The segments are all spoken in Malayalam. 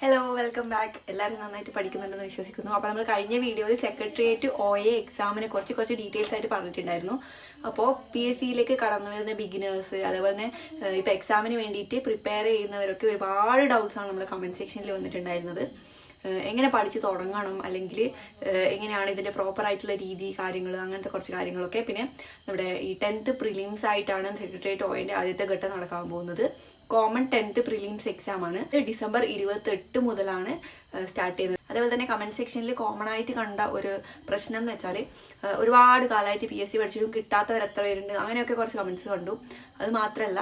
ഹലോ വെൽക്കം ബാക്ക് എല്ലാവരും നന്നായിട്ട് പഠിക്കുന്നുണ്ടെന്ന് വിശ്വസിക്കുന്നു. അപ്പോൾ നമ്മൾ കഴിഞ്ഞ വീഡിയോയിൽ സെക്രട്ടേറിയറ്റ് ഒ എ എക്സാമിനെ കുറച്ച് കുറച്ച് ഡീറ്റെയിൽസ് ആയിട്ട് പറഞ്ഞിട്ടുണ്ടായിരുന്നു. അപ്പോൾ പി എസ് സിയിലേക്ക് കടന്നു വരുന്ന ബിഗിനേഴ്സ് അതേപോലെ തന്നെ ഇപ്പോൾ എക്സാമിന് വേണ്ടിയിട്ട് പ്രിപ്പയർ ചെയ്യുന്നവരൊക്കെ ഒരുപാട് ഡൗട്ട്സാണ് ആണ് നമ്മുടെ കമന്റ് സെക്ഷനിൽ വന്നിട്ടുണ്ടായിരുന്നത്. എങ്ങനെ പഠിച്ച് തുടങ്ങണം? അല്ലെങ്കിൽ എങ്ങനെയാണ് ഇതിന്റെ പ്രോപ്പർ ആയിട്ടുള്ള രീതി കാര്യങ്ങൾ അങ്ങനത്തെ കുറച്ച് കാര്യങ്ങളൊക്കെ. പിന്നെ നമ്മുടെ ഈ ടെൻത്ത് പ്രിലിംസ് ആയിട്ടാണ് സെക്രട്ടേറിയറ്റ് ഓയിന്റെ ആദ്യത്തെ ഘട്ടം നടക്കാൻ പോകുന്നത്. കോമൺ ടെൻത്ത് പ്രിലിംസ് എക്സാം ആണ്. ഡിസംബർ ഇരുപത്തി എട്ട് മുതലാണ് സ്റ്റാർട്ട് ചെയ്യുന്നത്. അതേപോലെ തന്നെ കമന്റ് സെക്ഷനിൽ കോമൺ ആയിട്ട് കണ്ട ഒരു പ്രശ്നം എന്ന് വെച്ചാൽ ഒരുപാട് കാലമായിട്ട് പി എസ് സി പഠിച്ചിട്ടും കിട്ടാത്തവർ എത്ര പേരുണ്ട് അങ്ങനെയൊക്കെ കുറച്ച് കമന്റ്സ് കണ്ടു. അത് മാത്രമല്ല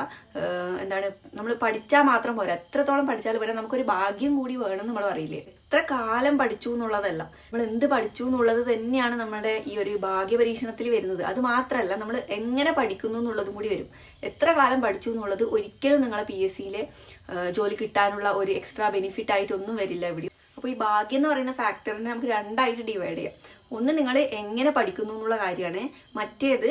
എന്താണ് നമ്മൾ പഠിച്ചാൽ മാത്രം പോരാ. എത്രത്തോളം പഠിച്ചാലും പോരാ നമുക്കൊരു ഭാഗ്യം കൂടി വേണം നമ്മൾ പറയില്ലേ. എത്ര കാലം പഠിച്ചു എന്നുള്ളതല്ല. നമ്മൾ എന്ത് പഠിച്ചു എന്നുള്ളത് തന്നെയാണ് നമ്മുടെ ഈ ഒരു ഭാഗ്യ പരീക്ഷണത്തിൽ വരുന്നത്. അത് മാത്രമല്ല നമ്മൾ എങ്ങനെ പഠിക്കുന്നു എന്നുള്ളതും കൂടി വരും. എത്ര കാലം പഠിച്ചു എന്നുള്ളത് ഒരിക്കലും നിങ്ങളെ പി എസ് സിയിലെ ജോലി കിട്ടാനുള്ള ഒരു എക്സ്ട്രാ ബെനിഫിറ്റ് ആയിട്ടൊന്നും വരില്ല ഇവിടെ. അപ്പോൾ ഈ ഭാഗ്യം എന്ന് പറയുന്ന ഫാക്ടറിനെ നമുക്ക് രണ്ടായിട്ട് ഡിവൈഡ് ചെയ്യാം. ഒന്ന് നിങ്ങൾ എങ്ങനെ പഠിക്കുന്നു എന്നുള്ള കാര്യമാണ്. മറ്റേത്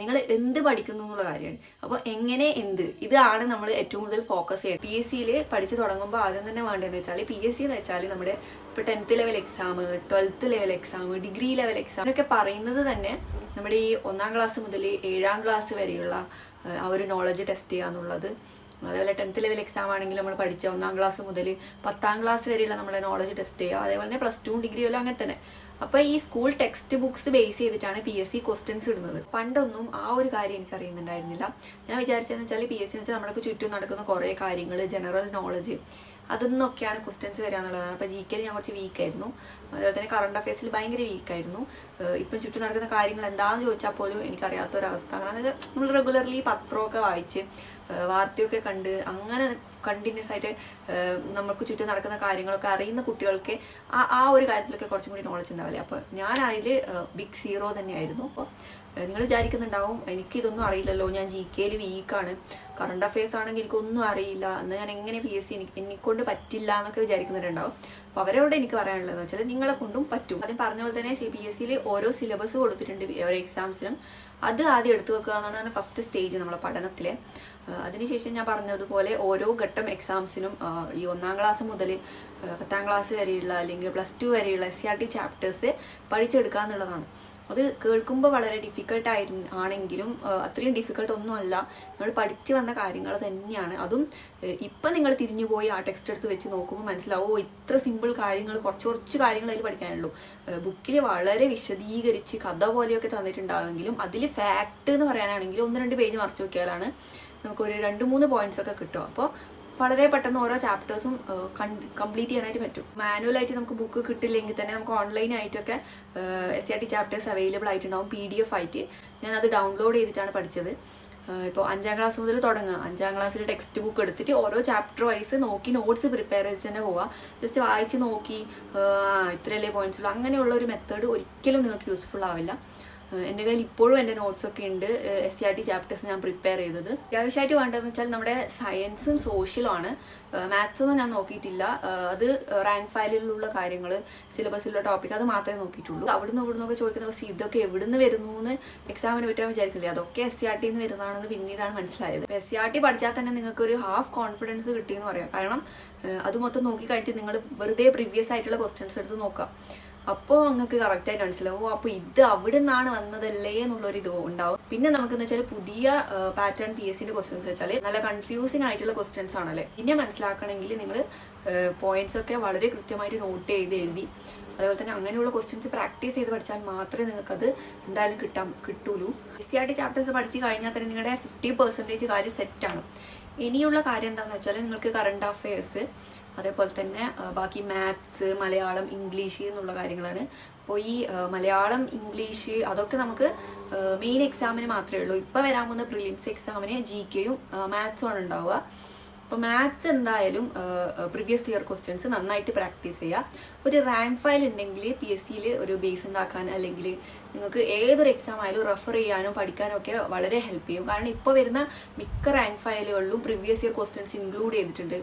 നിങ്ങൾ എന്ത് പഠിക്കുന്നു എന്നുള്ള കാര്യമാണ്. അപ്പോൾ എങ്ങനെ എന്ത് ഇതാണ് നമ്മൾ ഏറ്റവും കൂടുതൽ ഫോക്കസ് ചെയ്യുന്നത് പി എസ് സിയിൽ പഠിച്ചു തുടങ്ങുമ്പോൾ ആദ്യം തന്നെ വേണ്ടതെന്ന് വെച്ചാൽ പി എസ് സി എന്ന് വെച്ചാൽ നമ്മുടെ ഇപ്പോൾ tenth level exam twelfth level exam degree level exam എന്നൊക്കെ പറയുന്നത് തന്നെ നമ്മുടെ ഈ ഒന്നാം ക്ലാസ് മുതൽ ഏഴാം ക്ലാസ് വരെയുള്ള ആ ഒരു നോളജ് ടെസ്റ്റ് ചെയ്യുക എന്നുള്ളത്. അതേപോലെ ടെൻത്ത് ലെവൽ എക്സാം ആണെങ്കിൽ നമ്മൾ പഠിച്ച ഒന്നാം ക്ലാസ് മുതൽ പത്താം ക്ലാസ് വരെയുള്ള നമ്മളെ നോളജ് ടെസ്റ്റ് ചെയ്യുക. അതേപോലെ തന്നെ പ്ലസ് ടു ഡിഗ്രി എല്ലാം അങ്ങനെ തന്നെ. അപ്പോൾ ഈ സ്കൂൾ ടെക്സ്റ്റ് ബുക്സ് ബേസ് ചെയ്തിട്ടാണ് പി എസ് സി ക്വസ്റ്റ്യൻസ് ഇടുന്നത്. പണ്ടൊന്നും ആ ഒരു കാര്യം എനിക്ക് അറിയുന്നുണ്ടായിരുന്നില്ല. ഞാൻ വിചാരിച്ചതെന്ന് വെച്ചാൽ പി എസ് സി എന്ന് വെച്ചാൽ നമ്മുടെ ചുറ്റും നടക്കുന്ന കുറേ കാര്യങ്ങൾ ജനറൽ നോളജ് അതൊന്നൊക്കെയാണ് ക്വസ്റ്റ്യൻസ് വരിക എന്നുള്ളതാണ്. അപ്പോൾ ജി ഞാൻ കുറച്ച് വീക്കായിരുന്നു അതുപോലെ തന്നെ കറണ്ട് അഫയേഴ്സിൽ ഭയങ്കര വീക്കായിരുന്നു ഇപ്പം ചുറ്റും നടക്കുന്ന കാര്യങ്ങൾ എന്താണെന്ന് ചോദിച്ചാൽ പോലും എനിക്കറിയാത്തൊരവസ്ഥ. കാരണം നമ്മൾ റെഗുലർലി പത്രമൊക്കെ വായിച്ച് വാർത്തയൊക്കെ കണ്ട് അങ്ങനെ കണ്ടിന്യൂസ് ആയിട്ട് നമ്മൾക്ക് ചുറ്റും നടക്കുന്ന കാര്യങ്ങളൊക്കെ അറിയുന്ന കുട്ടികൾക്ക് ആ ആ ഒരു കാര്യത്തിലൊക്കെ കുറച്ചും കൂടി നോളജ് ഉണ്ടാവില്ലേ? അപ്പോൾ ഞാൻ അതിൽ ബിഗ് സീറോ തന്നെയായിരുന്നു. അപ്പോൾ നിങ്ങൾ വിചാരിക്കുന്നുണ്ടാവും എനിക്ക് ഇതൊന്നും അറിയില്ലല്ലോ ഞാൻ ജി കെയിൽ വീക്കാണ് കറണ്ട് അഫയേഴ്സ് ആണെങ്കിൽ എനിക്കൊന്നും അറിയില്ല. എന്ന് ഞാൻ എങ്ങനെ പി എസ് സി എനിക്ക് എന്നെക്കൊണ്ട് പറ്റില്ല എന്നൊക്കെ വിചാരിക്കുന്നുണ്ടാവും. അപ്പോൾ അവരോട് എനിക്ക് പറയാനുള്ളതെന്ന് വെച്ചാൽ നിങ്ങളെ കൊണ്ടും പറ്റും. ആദ്യം പറഞ്ഞ പോലെ തന്നെ സി പി എസ് സിയിൽ ഓരോ സിലബസ് കൊടുത്തിട്ടുണ്ട് ഓരോ എക്സാംസിനും അത് ആദ്യം എടുത്തു വെക്കുക എന്നാണ് ഫസ്റ്റ് സ്റ്റേജ് നമ്മളെ പഠനത്തിലെ. അതിനുശേഷം ഞാൻ പറഞ്ഞതുപോലെ ഓരോ ഘട്ടം എക്സാംസിനും ഈ ഒന്നാം ക്ലാസ് മുതൽ പത്താം ക്ലാസ് വരെയുള്ള അല്ലെങ്കിൽ പ്ലസ് ടു വരെയുള്ള S C R T chapters പഠിച്ചെടുക്കുക എന്നുള്ളതാണ്. അത് കേൾക്കുമ്പോൾ വളരെ ഡിഫിക്കൽട്ട് ആയി ആണെങ്കിലും അത്രയും ഡിഫിക്കൽട്ട് ഒന്നുമല്ല. നമ്മൾ പഠിച്ചു വന്ന കാര്യങ്ങൾ തന്നെയാണ്. അതും ഇപ്പം നിങ്ങൾ തിരിഞ്ഞു പോയി ആ ടെക്സ്റ്റ് എടുത്ത് വെച്ച് നോക്കുമ്പോൾ മനസ്സിലാവും ഇത്ര സിമ്പിൾ കാര്യങ്ങൾ കുറച്ച് കുറച്ച് കാര്യങ്ങൾ അതിൽ പഠിക്കാനുള്ളൂ. ബുക്കിൽ വളരെ വിശദീകരിച്ച് കഥ പോലെയൊക്കെ തന്നിട്ടുണ്ടാകുമെങ്കിലും അതിൽ ഫാക്ട് എന്ന് പറയാനാണെങ്കിൽ ഒന്ന് രണ്ട് പേജ് മറിച്ച് നോക്കിയാലാണ് നമുക്കൊരു രണ്ട് മൂന്ന് പോയിന്റ്സ് ഒക്കെ കിട്ടും. അപ്പോൾ വളരെ പെട്ടെന്ന് ഓരോ ചാപ്റ്റേഴ്സും കംപ്ലീറ്റ് ചെയ്യാനായിട്ട് പറ്റും. മാനുവലായിട്ട് നമുക്ക് ബുക്ക് കിട്ടില്ലെങ്കിൽ തന്നെ നമുക്ക് ഓൺലൈൻ ആയിട്ടൊക്കെ S C R T chapters available ആയിട്ടുണ്ടാവും പി ഡി എഫ് ആയിട്ട്. ഞാൻ അത് ഡൗൺലോഡ് ചെയ്തിട്ടാണ് പഠിച്ചത്. ഇപ്പോൾ അഞ്ചാം ക്ലാസ് മുതൽ തുടങ്ങുക. അഞ്ചാം ക്ലാസ്സിൽ ടെക്സ്റ്റ് ബുക്ക് എടുത്തിട്ട് ഓരോ ചാപ്റ്റർ വൈസ് നോക്കി നോട്ട്സ് പ്രിപ്പയർ ചെയ്തിട്ട് തന്നെ പോവുക. ജസ്റ്റ് വായിച്ച് നോക്കി ഇത്രയല്ലേ പോയിന്റ്സ് ഉള്ളൂ. അങ്ങനെയുള്ള ഒരു മെത്തേഡ് ഒരിക്കലും നിങ്ങൾക്ക് യൂസ്ഫുൾ ആവില്ല. എന്റെ കയ്യിൽ ഇപ്പോഴും എന്റെ നോട്ട്സ് ഒക്കെ ഉണ്ട്. S C R T chapters ഞാൻ പ്രിപ്പയർ ചെയ്തത്. അത്യാവശ്യമായിട്ട് വേണ്ടതെന്ന് വെച്ചാൽ നമ്മുടെ സയൻസും സോഷ്യലും ആണ്. മാത്സ് ഒന്നും ഞാൻ നോക്കിയിട്ടില്ല. അത് റാങ്ക് ഫയലിലുള്ള കാര്യങ്ങൾ സിലബസിലുള്ള ടോപ്പിക് അത് മാത്രമേ നോക്കിയിട്ടുള്ളൂ. അവിടുന്ന് ഇവിടുന്ന് ഒക്കെ ചോദിക്കുന്ന പക്ഷേ ഇതൊക്കെ എവിടുന്ന് വരുന്നു എന്ന് എക്സാമിന് പറ്റാൻ വിചാരിക്കില്ല അതൊക്കെ എസ് സി ആർ ടിന്ന് വരുന്നതാണെന്ന് പിന്നീടാണ് മനസ്സിലായത്. എസ് സി ആർ ടി പഠിച്ചാൽ തന്നെ നിങ്ങൾക്ക് ഒരു ഹാഫ് കോൺഫിഡൻസ് കിട്ടിയെന്ന് പറയാം. കാരണം അത് മൊത്തം നോക്കി കഴിഞ്ഞിട്ട് നിങ്ങൾ വെറുതെ പ്രീവിയസ് ആയിട്ടുള്ള ക്വസ്റ്റ്യൻസ് എടുത്ത് നോക്കാം അപ്പോൾ നിങ്ങൾക്ക് കറക്റ്റായിട്ട് മനസ്സിലാവും. അപ്പോൾ ഇത് അവിടെ നിന്നാണ് വന്നതല്ലേ എന്നുള്ളൊരു ഇത് ഉണ്ടാവും. പിന്നെ നമുക്കെന്ന് വെച്ചാൽ പുതിയ പാറ്റേൺ പി എസ് സിന്റെ ക്വസ്റ്റ്യൻസ് വെച്ചാൽ നല്ല കൺഫ്യൂസിങ് ആയിട്ടുള്ള ക്വസ്റ്റ്യൻസ് ആണല്ലേ? ഇതിനെ മനസ്സിലാക്കണമെങ്കിൽ നിങ്ങൾ പോയിന്റ്സ് ഒക്കെ വളരെ കൃത്യമായിട്ട് നോട്ട് ചെയ്ത് എഴുതി. അതുപോലെ തന്നെ അങ്ങനെയുള്ള ക്വസ്റ്റ്യൻസ് പ്രാക്ടീസ് ചെയ്ത് പഠിച്ചാൽ മാത്രമേ നിങ്ങൾക്ക് അത് എന്തായാലും കിട്ടാൻ കിട്ടുള്ളൂ S C R T chapters പഠിച്ച് കഴിഞ്ഞാൽ തന്നെ നിങ്ങളുടെ ഫിഫ്റ്റി പെർസെന്റേജ് കാര്യം സെറ്റാണ് ഇനിയുള്ള കാര്യം എന്താണെന്ന് വെച്ചാൽ നിങ്ങൾക്ക് കറണ്ട് അഫയേഴ്സ് അതേപോലെ തന്നെ ബാക്കി മാത്സ് മലയാളം ഇംഗ്ലീഷ് എന്നുള്ള കാര്യങ്ങളാണ്. അപ്പോൾ ഈ മലയാളം ഇംഗ്ലീഷ് അതൊക്കെ നമുക്ക് മെയിൻ എക്സാമിന് മാത്രമേ ഉള്ളൂ. ഇപ്പോൾ വരാൻ പോകുന്ന പ്രിലിംസ് എക്സാമിന് ജി കെയും മാത്സും ആണ് ഉണ്ടാവുക. അപ്പോൾ മാത്സ് എന്തായാലും പ്രീവിയസ് ഇയർ ക്വസ്റ്റ്യൻസ് നന്നായിട്ട് പ്രാക്ടീസ് ചെയ്യുക ഒരു റാങ്ക് ഫയൽ ഉണ്ടെങ്കിൽ പി എസ് സിയിൽ ഒരു ബേസ് ഉണ്ടാക്കാൻ അല്ലെങ്കിൽ നിങ്ങൾക്ക് ഏതൊരു എക്സാം ആയാലും റെഫർ ചെയ്യാനും പഠിക്കാനും ഒക്കെ വളരെ ഹെൽപ്പ് ചെയ്യും. കാരണം ഇപ്പോൾ വരുന്ന മിക്ക റാങ്ക് ഫയലുകളിലും പ്രീവിയസ് ഇയർ ക്വസ്റ്റ്യൻസ് ഇൻക്ലൂഡ് ചെയ്തിട്ടുണ്ട്.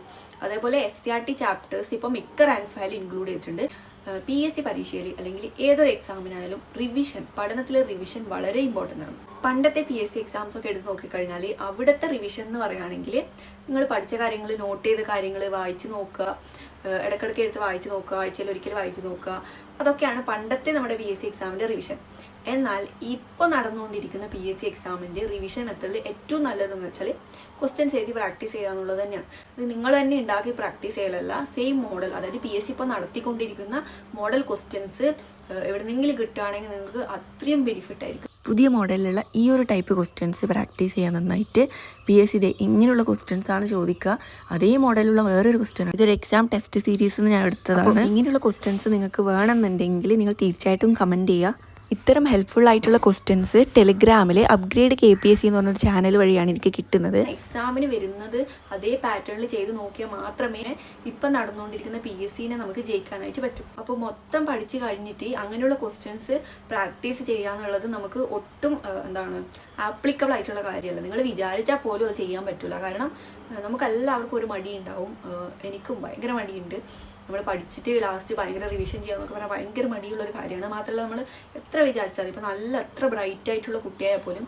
അതേപോലെ S C R T chapters ഇപ്പോൾ മിക്ക റാങ്ക് ഫയൽ ഇൻക്ലൂഡ് ചെയ്തിട്ടുണ്ട്. പി എസ് സി പരീക്ഷയിൽ അല്ലെങ്കിൽ ഏതൊരു എക്സാമിനായാലും റിവിഷൻ പഠനത്തിലെ റിവിഷൻ വളരെ ഇമ്പോർട്ടന്റ് ആണ്. പണ്ടത്തെ പി എസ് സി എക്സാംസ് ഒക്കെ എടുത്ത് നോക്കിക്കഴിഞ്ഞാൽ അവിടുത്തെ റിവിഷൻ എന്ന് പറയുകയാണെങ്കിൽ നിങ്ങൾ പഠിച്ച കാര്യങ്ങൾ നോട്ട് ചെയ്ത കാര്യങ്ങൾ വായിച്ച് നോക്കുക. ഇടയ്ക്കിടയ്ക്ക് എടുത്ത് വായിച്ചു നോക്കുക ആഴ്ചയിൽ ഒരിക്കൽ വായിച്ച് നോക്കുക. അതൊക്കെയാണ് പണ്ടത്തെ നമ്മുടെ പി എസ് സി എക്സാമിന്റെ റിവിഷൻ എന്നാൽ ഇപ്പോൾ നടന്നുകൊണ്ടിരിക്കുന്ന പി എസ് സി എക്സാമിന്റെ റിവിഷൻ മെത്തഡിൽ ഏറ്റവും നല്ലതെന്ന് വെച്ചാൽ ക്വസ്റ്റ്യൻസ് എഴുതി പ്രാക്ടീസ് ചെയ്യുക എന്നുള്ളത് തന്നെയാണ്. ഇത് നിങ്ങൾ തന്നെ ഉണ്ടാക്കി പ്രാക്ടീസ് ചെയ്യലല്ല സെയിം മോഡൽ അതായത് പി എസ് സി ഇപ്പോൾ നടത്തിക്കൊണ്ടിരിക്കുന്ന മോഡൽ ക്വസ്റ്റ്യൻസ് എവിടെന്നെങ്കിലും കിട്ടുകയാണെങ്കിൽ നിങ്ങൾക്ക് അത്രയും ബെനിഫിറ്റ് ആയിരിക്കും. പുതിയ മോഡലിലുള്ള ഈ ഒരു ടൈപ്പ് ക്വസ്റ്റ്യൻസ് പ്രാക്ടീസ് ചെയ്യാൻ നന്നായിട്ട് പി എസ് സി ഇങ്ങനെയുള്ള ക്വസ്റ്റ്യൻസ് ആണ് ചോദിക്കുക. അതേ മോഡലുള്ള വേറൊരു ക്വസ്റ്റ്യൻ ഇതൊരു എക്സാം ടെസ്റ്റ് സീരീസ് എന്ന് ഞാൻ എടുത്തതാണ്. ഇങ്ങനെയുള്ള ക്വസ്റ്റ്യൻസ് നിങ്ങൾക്ക് വേണമെന്നുണ്ടെങ്കിൽ നിങ്ങൾ തീർച്ചയായിട്ടും കമന്റ് ചെയ്യുക. ഇത്തരം ഹെൽപ്ഫുൾ ആയിട്ടുള്ള questions ടെലിഗ്രാമിൽ upgrade K P S C എന്ന് പറഞ്ഞൊരു ചാനൽ വഴിയാണ് എനിക്ക് കിട്ടുന്നത്. എക്സാമിന് വരുന്നത് അതേ പാറ്റേണിൽ ചെയ്ത് നോക്കിയാൽ മാത്രമേ ഇപ്പം നടന്നുകൊണ്ടിരിക്കുന്ന പി എസ് സിനെ നമുക്ക് ജയിക്കാനായിട്ട് പറ്റും. അപ്പോൾ മൊത്തം പഠിച്ചു കഴിഞ്ഞിട്ട് അങ്ങനെയുള്ള ക്വസ്റ്റ്യൻസ് പ്രാക്ടീസ് ചെയ്യാന്നുള്ളത് നമുക്ക് ഒട്ടും എന്താണ് ആപ്ലിക്കബിൾ ആയിട്ടുള്ള കാര്യമല്ല. നിങ്ങൾ വിചാരിച്ചാൽ പോലും അത് ചെയ്യാൻ പറ്റില്ല കാരണം നമുക്കെല്ലാവർക്കും ഒരു മടി ഉണ്ടാവും എനിക്കും ഭയങ്കര മടിയുണ്ട്. നമ്മൾ പഠിച്ചിട്ട് ലാസ്റ്റ് ഭയങ്കര റിവിഷൻ ചെയ്യുക എന്നൊക്കെ പറഞ്ഞാൽ ഭയങ്കര മടിയുള്ള ഒരു കാര്യമാണ്. മാത്രമല്ല നമ്മൾ എത്ര വിചാരിച്ചാലും ഇപ്പം നല്ല അത്ര ബ്രൈറ്റ് ആയിട്ടുള്ള കുട്ടിയായാൽ പോലും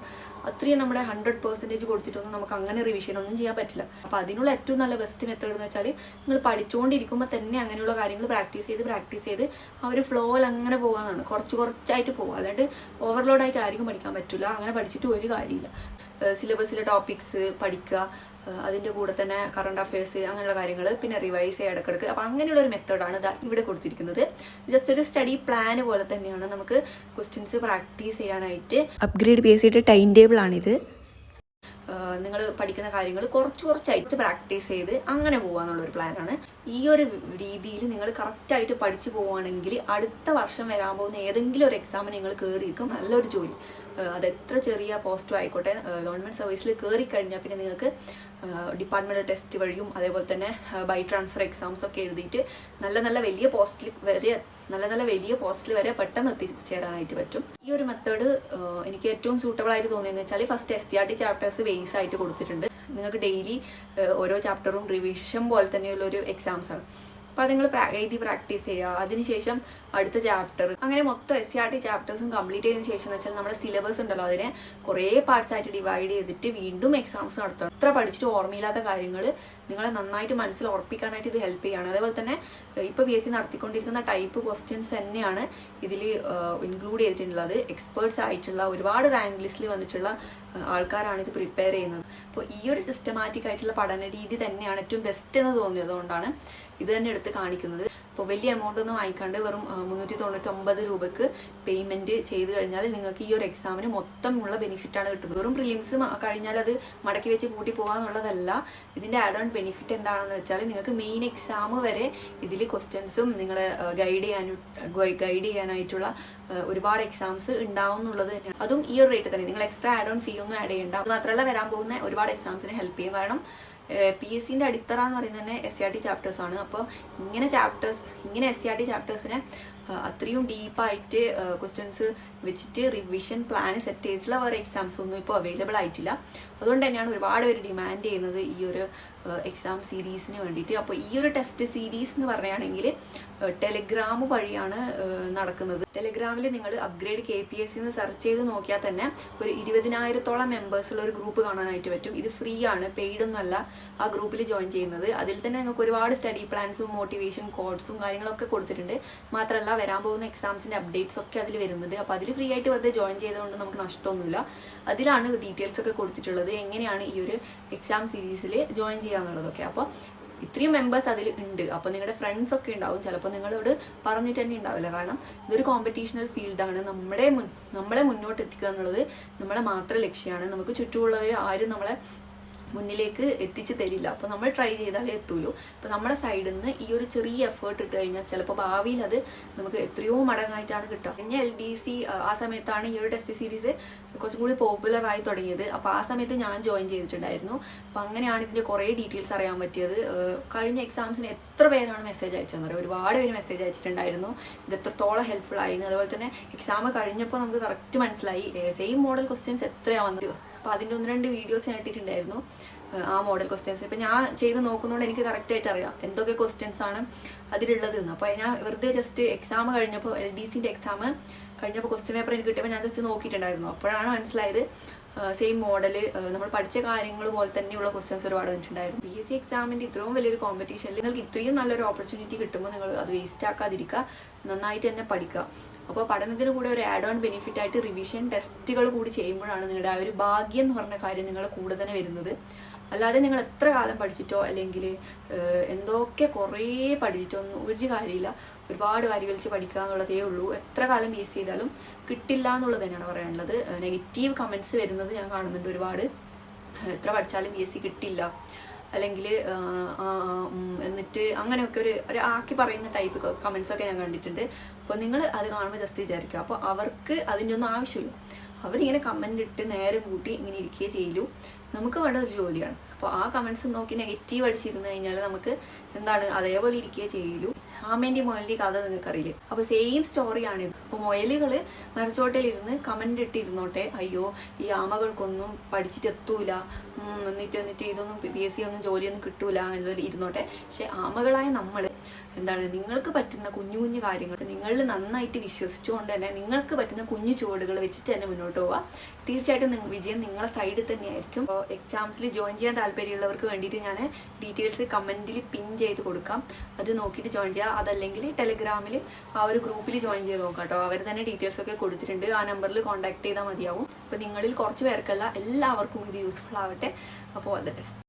അത്രയും നമ്മുടെ ഹൺഡ്രഡ് പെർസെന്റേജ് കൊടുത്തിട്ടൊന്നും നമുക്ക് അങ്ങനെ റിവിഷൻ ഒന്നും ചെയ്യാൻ പറ്റില്ല. അപ്പോൾ അതിനുള്ള ഏറ്റവും നല്ല ബെസ്റ്റ് മെത്തേഡ് എന്ന് വെച്ചാൽ നിങ്ങൾ പഠിച്ചുകൊണ്ടിരിക്കുമ്പോൾ തന്നെ അങ്ങനെയുള്ള കാര്യങ്ങൾ പ്രാക്ടീസ് ചെയ്ത് പ്രാക്ടീസ് ചെയ്ത് ആ ഒരു ഫ്ലോയിൽ അങ്ങനെ പോകാനാണ് കുറച്ച് കുറച്ചായിട്ട് പോകുക അല്ലാണ്ട് ഓവർലോഡായിട്ട് ആർക്കും പഠിക്കാൻ പറ്റില്ല അങ്ങനെ പഠിച്ചിട്ട് ഒരു കാര്യമില്ല. സിലബസിലെ ടോപ്പിക്സ് പഠിക്കുക അതിന്റെ കൂടെ തന്നെ കറണ്ട് അഫയേഴ്സ് അങ്ങനെയുള്ള കാര്യങ്ങൾ പിന്നെ റിവൈസ് ചെയ്യുക ഇടക്കിടക്ക് അപ്പോൾ അങ്ങനെയുള്ള ഒരു മെത്തേഡാണ് ഇതാ ഇവിടെ കൊടുത്തിരിക്കുന്നത്. ജസ്റ്റ് ഒരു സ്റ്റഡി പ്ലാൻ പോലെ തന്നെയാണ് നമുക്ക് ക്വസ്റ്റ്യൻസ് പ്രാക്ടീസ് ചെയ്യാനായിട്ട്. അപ്ഗ്രേഡ് ബേസ് ചെയ്തിട്ട് ടൈം ടേബിൾ ആണിത് നിങ്ങൾ പഠിക്കുന്ന കാര്യങ്ങൾ കുറച്ച് കുറച്ചായിട്ട് പ്രാക്ടീസ് ചെയ്ത് അങ്ങനെ പോകാന്നുള്ളൊരു പ്ലാനാണ് ഈ ഒരു രീതിയിൽ നിങ്ങൾ കറക്റ്റായിട്ട് പഠിച്ചു പോവുകയാണെങ്കിൽ അടുത്ത വർഷം വരാൻ പോകുന്ന ഏതെങ്കിലും ഒരു എക്സാമിന് നിങ്ങൾ കയറിയിരിക്കും നല്ലൊരു ജോലി. അത് എത്ര ചെറിയ പോസ്റ്റും ആയിക്കോട്ടെ. ഗവൺമെന്റ് സർവീസിൽ കയറി കഴിഞ്ഞാൽ പിന്നെ നിങ്ങൾക്ക് ഡിപ്പാർട്ട്മെന്റ് ടെസ്റ്റ് വഴിയും അതേപോലെ തന്നെ ബൈ ട്രാൻസ്ഫർ എക്സാംസ് ഒക്കെ എഴുതിയിട്ട് നല്ല നല്ല വലിയ പോസ്റ്റിൽ വരെ നല്ല നല്ല വലിയ പോസ്റ്റിൽ വരെ പെട്ടെന്ന് എത്തിച്ചേരാനായിട്ട് പറ്റും. ഈ ഒരു മെത്തേഡ് എനിക്ക് ഏറ്റവും സൂട്ടബിൾ ആയിട്ട് തോന്നിയെന്ന് വെച്ചാൽ first S C R T chapters base ആയിട്ട് കൊടുത്തിട്ടുണ്ട്. നിങ്ങൾക്ക് ഡെയിലി ഓരോ ചാപ്റ്ററും റിവിഷൻ പോലെ തന്നെയുള്ള ഒരു എക്സാംസ് ആണ്. അപ്പോൾ അത് നിങ്ങൾ എഴുതി പ്രാക്ടീസ് ചെയ്യുക. അതിനുശേഷം അടുത്ത ചാപ്റ്റർ അങ്ങനെ മൊത്തം എസ് സി ആർ ടി ചാപ്റ്റേഴ്സും കംപ്ലീറ്റ് ചെയ്തതിനു ശേഷം എന്ന് വെച്ചാൽ നമ്മുടെ സിലബസ് ഉണ്ടല്ലോ അതിനെ കുറേ പാർട്സ് ആയിട്ട് ഡിവൈഡ് ചെയ്തിട്ട് വീണ്ടും എക്സാംസ് നടത്തണം. ഇത്ര പഠിച്ചിട്ട് ഓർമ്മയില്ലാത്ത കാര്യങ്ങൾ നിങ്ങളെ നന്നായിട്ട് മനസ്സിൽ ഉറപ്പിക്കാനായിട്ട് ഇത് ഹെൽപ്പ് ചെയ്യാണ്. അതേപോലെ തന്നെ ഇപ്പോൾ പി എസ് സി നടത്തിക്കൊണ്ടിരിക്കുന്ന ടൈപ്പ് ക്വസ്റ്റ്യൻസ് തന്നെയാണ് ഇതിൽ ഇൻക്ലൂഡ് ചെയ്തിട്ടുള്ളത്. എക്സ്പേർട്സ് ആയിട്ടുള്ള ഒരുപാട് റാങ്ക് ലിസ്റ്റിൽ വന്നിട്ടുള്ള ആൾക്കാരാണ് ഇത് പ്രിപ്പയർ ചെയ്യുന്നത്. അപ്പോൾ ഈ ഒരു സിസ്റ്റമാറ്റിക് ആയിട്ടുള്ള പഠന രീതി തന്നെയാണ് ഏറ്റവും ബെസ്റ്റ് എന്ന് തോന്നിയത് കൊണ്ടാണ് ഇത് തന്നെ എടുത്ത് കാണിക്കുന്നത്. അപ്പോൾ വലിയ എമൗണ്ട് ഒന്നും വാങ്ങിക്കാണ്ട് വെറും മുന്നൂറ്റി തൊണ്ണൂറ്റൊമ്പത് രൂപയ്ക്ക് പേയ്മെന്റ് ചെയ്ത് കഴിഞ്ഞാൽ നിങ്ങൾക്ക് ഈ ഒരു എക്സാമിന് മൊത്തമുള്ള ബെനിഫിറ്റാണ് കിട്ടുന്നത്. വെറും പ്രിലിംസ് കഴിഞ്ഞാൽ അത് മടക്കി വെച്ച് കൂട്ടി പോകാന്നുള്ളതല്ല ഇതിന്റെ ആഡ് ഓൺ ബെനിഫിറ്റ് എന്താണെന്ന് വെച്ചാൽ നിങ്ങൾക്ക് മെയിൻ എക്സാം വരെ ഇതിൽ ക്വസ്റ്റ്യൻസും നിങ്ങളെ ഗൈഡ് ചെയ്യാനും ഗൈഡ് ചെയ്യാനായിട്ടുള്ള ഒരുപാട് എക്സാംസ് ഉണ്ടാവും എന്നുള്ളത് തന്നെയാണ്. അതും ഈ ഒരു റേറ്റ് തന്നെ. നിങ്ങൾ എക്സ്ട്രാ ആഡ് ഓൺ ഫീ ഒന്നും ആഡ് ചെയ്യേണ്ട. മാത്രമല്ല വരാൻ പോകുന്ന ഒരുപാട് എക്സാംസിനെ ഹെൽപ്പ് ചെയ്യും. കാരണം പി എസ് സിന്റെ അടിത്തറ എന്ന് പറയുന്നത് തന്നെ S C R T chapters ആണ്. അപ്പോൾ ഇങ്ങനെ ചാപ്റ്റേഴ്സ് ഇങ്ങനെ എസ് സി ആർ ടി ചാപ്റ്റേഴ്സിനെ അത്രയും ഡീപ്പായിട്ട് ക്വസ്റ്റ്യൻസ് വെച്ചിട്ട് റിവിഷൻ പ്ലാൻ സെറ്റ് ചെയ്തിട്ടുള്ള വേറെ എക്സാംസ് ഒന്നും ഇപ്പോൾ അവൈലബിൾ ആയിട്ടില്ല. അതുകൊണ്ട് തന്നെയാണ് ഒരുപാട് പേര് ഡിമാൻഡ് ചെയ്യുന്നത് ഈ ഒരു എക്സാം സീരീസിന് വേണ്ടിയിട്ട്. അപ്പോൾ ഈ ഒരു ടെസ്റ്റ് സീരീസ് എന്ന് പറയുകയാണെങ്കിൽ ടെലിഗ്രാം വഴിയാണ് നടക്കുന്നത്. ടെലിഗ്രാമിൽ നിങ്ങൾ അപ്ഗ്രേഡ് കെ പി എസ് എന്ന് സെർച്ച് ചെയ്ത് നോക്കിയാൽ തന്നെ ഒരു ഇരുപതിനായിരത്തോളം മെമ്പേഴ്സുള്ള ഒരു ഗ്രൂപ്പ് കാണാനായിട്ട് പറ്റും. ഇത് ഫ്രീ ആണ് പെയ്ഡ് ഒന്നുമല്ല ആ ഗ്രൂപ്പിൽ ജോയിൻ ചെയ്യുന്നത്. അതിൽ തന്നെ നിങ്ങൾക്ക് ഒരുപാട് സ്റ്റഡി പ്ലാൻസും മോട്ടിവേഷൻ കോഡ്സും കാര്യങ്ങളൊക്കെ കൊടുത്തിട്ടുണ്ട്. മാത്രമല്ല വരാൻ പോകുന്ന എക്സാംസിന്റെ അപ്ഡേറ്റ്സ് ഒക്കെ അതിൽ വരുന്നുണ്ട്. അപ്പോൾ അതിൽ ഫ്രീ ആയിട്ട് വെറുതെ ജോയിൻ ചെയ്തുകൊണ്ട് നമുക്ക് നഷ്ടമൊന്നുമില്ല. അതിലാണ് ഡീറ്റെയിൽസ് ഒക്കെ കൊടുത്തിട്ടുള്ളത്. എങ്ങനെയാണ് ഈ ഒരു എക്സാം സീരീസിൽ ജോയിൻ ചെയ്യാന്നുള്ളതൊക്കെ അപ്പോൾ ഇത്രയും മെമ്പേഴ്സ് അതിൽ ഉണ്ട്. അപ്പോൾ നിങ്ങളുടെ ഫ്രണ്ട്സ് ഒക്കെ ഉണ്ടാവും. ചിലപ്പോൾ നിങ്ങളോട് പറഞ്ഞിട്ട് തന്നെ ഉണ്ടാവില്ല. കാരണം ഇതൊരു കോമ്പറ്റീഷണൽ ഫീൽഡാണ് നമ്മുടെ നമ്മളെ മുന്നോട്ട് എത്തിക്കുക എന്നുള്ളത് നമ്മളെ മാത്രം ലക്ഷ്യമാണ് നമുക്ക് ചുറ്റുമുള്ളവർ ആരും നമ്മളെ മുന്നിലേക്ക് എത്തിച്ചു തരില്ല. അപ്പോൾ നമ്മൾ ട്രൈ ചെയ്താലേ എത്തുള്ളൂ അപ്പോൾ നമ്മുടെ സൈഡിൽ നിന്ന് ഈ ഒരു ചെറിയ എഫേർട്ട് ഇട്ട് കഴിഞ്ഞാൽ ചിലപ്പോൾ ഭാവിയിൽ അത് നമുക്ക് എത്രയോ മടങ്ങായിട്ടാണ് കിട്ടുക. കഴിഞ്ഞ എൽ ഡി സി ആ സമയത്താണ് ഈ ഒരു ടെസ്റ്റ് സീരീസ് കുറച്ചും കൂടി പോപ്പുലർ ആയി തുടങ്ങിയത്. അപ്പോൾ ആ സമയത്ത് ഞാൻ ജോയിൻ ചെയ്തിട്ടുണ്ടായിരുന്നു. അപ്പോൾ അങ്ങനെയാണ് ഇതിന്റെ കുറേ ഡീറ്റെയിൽസ് അറിയാൻ പറ്റിയത്. കഴിഞ്ഞ എക്സാംസിന് എത്ര പേരാണ് മെസ്സേജ് അയച്ചതെന്ന് അറിയാം? ഒരുപാട് പേര് മെസ്സേജ് അയച്ചിട്ടുണ്ടായിരുന്നു. ഇത് എത്രത്തോളം ഹെൽപ്ഫുൾ ആയിരുന്നു അതുപോലെ തന്നെ എക്സാം കഴിഞ്ഞപ്പോൾ നമുക്ക് കറക്റ്റ് മനസ്സിലായി. സെയിം മോഡൽ ക്വസ്റ്റ്യൻസ് എത്രയാണ് വന്നത്? അപ്പോൾ അതിന്റെ ഒന്ന് രണ്ട് വീഡിയോസ് ഞാൻ ഇട്ടിട്ടുണ്ടായിരുന്നു ആ മോഡൽ ക്വസ്റ്റ്യൻസ് ഇപ്പം ഞാൻ ചെയ്ത് നോക്കുന്നതുകൊണ്ട് എനിക്ക് കറക്റ്റ് ആയിട്ട് അറിയാം എന്തൊക്കെ ക്വസ്റ്റ്യൻസ് ആണ് അതിലുള്ളത് എന്ന് അപ്പോൾ ഞാൻ വെറുതെ ജസ്റ്റ് എക്സാം കഴിഞ്ഞപ്പോൾ എൽ ഡി സിന്റെ എക്സാം കഴിഞ്ഞപ്പോൾ ക്വസ്റ്റ്യൻ പേപ്പർ എനിക്ക് കിട്ടിയപ്പോൾ ഞാൻ ജസ്റ്റ് നോക്കിയിട്ടുണ്ടായിരുന്നു. അപ്പോഴാണ് മനസ്സിലായത് സെയിം മോഡൽ നമ്മൾ പഠിച്ച കാര്യങ്ങൾ പോലെ തന്നെയുള്ള ക്വസ്റ്റ്യൻസ് ഒരുപാട് വന്നിട്ടുണ്ടായിരുന്നു. പി എസ് സി എക്സാമിന്റെ ഇത്രയും വലിയൊരു കോമ്പറ്റീഷനിൽ നിങ്ങൾക്ക് ഇത്രയും നല്ലൊരു ഓപ്പർച്യൂണിറ്റി കിട്ടുമ്പോൾ നിങ്ങൾ അത് വേസ്റ്റ് ആക്കാതിരിക്കുക നന്നായിട്ട് തന്നെ പഠിക്കുക. അപ്പോൾ പഠനത്തിന് കൂടെ ഒരു ആഡ് ഓൺ ബെനിഫിറ്റ് ആയിട്ട് റിവിഷൻ ടെസ്റ്റുകൾ കൂടി ചെയ്യുമ്പോഴാണ് നിങ്ങളുടെ ആ ഒരു ഭാഗ്യം എന്ന് പറഞ്ഞ കാര്യം നിങ്ങൾ കൂടെ തന്നെ വരുന്നത്. അല്ലാതെ നിങ്ങൾ എത്ര കാലം പഠിച്ചിട്ടോ അല്ലെങ്കിൽ എന്തൊക്കെ കുറേ പഠിച്ചിട്ടോ ഒന്നും ഒരു കാര്യമില്ല. ഒരുപാട് വാരി വലിച്ച് പഠിക്കുക എന്നുള്ളതേ ഉള്ളൂ. എത്ര കാലം യൂസ് ചെയ്താലും കിട്ടില്ല എന്നുള്ളത് തന്നെയാണ് പറയാനുള്ളത്. നെഗറ്റീവ് കമൻസ് വരുന്നത് ഞാൻ കാണുന്നുണ്ട് ഒരുപാട്. എത്ര പഠിച്ചാലും ബി എസ് സി കിട്ടില്ല. അല്ലെങ്കിൽ എന്നിട്ട് അങ്ങനെയൊക്കെ ഒരു ഒരു ആക്കി പറയുന്ന ടൈപ്പ് കമൻസ് ഒക്കെ ഞാൻ കണ്ടിട്ടുണ്ട്. അപ്പോൾ നിങ്ങൾ അത് കാണുമ്പോൾ ജസ്റ്റ് വിചാരിക്കുക. അപ്പോൾ അവർക്ക് അതിന്റെ ഒന്നും ആവശ്യമില്ല. അവരിങ്ങനെ കമന്റ് ഇട്ട് നേരെ കൂട്ടി ഇങ്ങനെ ഇരിക്കുകയേ ചെയ്യൂ നമുക്ക് വേണ്ട ഒരു ജോലിയാണ്. അപ്പോൾ ആ കമൻസ് നോക്കി നെഗറ്റീവ് അടിച്ചിരുന്നു കഴിഞ്ഞാൽ നമുക്ക് എന്താണ് അതേപോലെ ഇരിക്കുകയേ ചെയ്യൂ. ആമേന്റെ മൊയലിന്റെ കഥ നിങ്ങൾക്കറിയില്ലേ? അപ്പോൾ സെയിം സ്റ്റോറിയാണ് ഇത്. അപ്പോൾ മൊയലുകൾ മരച്ചോട്ടയിലിരുന്ന് കമന്റ് ഇട്ടിരുന്നോട്ടെ അയ്യോ ഈ ആമകൾക്കൊന്നും പഠിച്ചിട്ട് എത്തൂല. എന്നിട്ട് എന്നിട്ട് ഇതൊന്നും പി എസ് സി ഒന്നും ജോലിയൊന്നും കിട്ടൂല എന്നുള്ള ഇരുന്നോട്ടെ. പക്ഷേ ആമകളായ നമ്മൾ എന്താണ് നിങ്ങൾക്ക് പറ്റുന്ന കുഞ്ഞു കുഞ്ഞു കാര്യങ്ങൾ നിങ്ങളിൽ നന്നായിട്ട് വിശ്വസിച്ചുകൊണ്ട് തന്നെ നിങ്ങൾക്ക് പറ്റുന്ന കുഞ്ഞു ചുവടുകൾ വെച്ചിട്ട് തന്നെ മുന്നോട്ട് പോവുക. തീർച്ചയായിട്ടും വിജയം നിങ്ങളെ സൈഡിൽ തന്നെയായിരിക്കും. അപ്പോൾ എക്സാംസിൽ ജോയിൻ ചെയ്യാൻ താല്പര്യമുള്ളവർക്ക് വേണ്ടിയിട്ട് ഞാൻ ഡീറ്റെയിൽസ് കമന്റിൽ പിൻ ചെയ്ത് കൊടുക്കാം. അത് നോക്കിയിട്ട് ജോയിൻ ചെയ്യുക. അതല്ലെങ്കിൽ ടെലിഗ്രാമിൽ ആ ഒരു ഗ്രൂപ്പിൽ ജോയിൻ ചെയ്ത് നോക്കാം കേട്ടോ. അവർ തന്നെ ഡീറ്റെയിൽസ് ഒക്കെ കൊടുത്തിട്ടുണ്ട്. ആ നമ്പറിൽ കോൺടാക്ട് ചെയ്താൽ മതിയാവും. അപ്പോൾ നിങ്ങളിൽ കുറച്ച് പേർക്കല്ല എല്ലാവർക്കും ഇത് യൂസ്ഫുൾ ആവട്ടെ. അപ്പോൾ ഓൾ ദ ബെസ്റ്റ്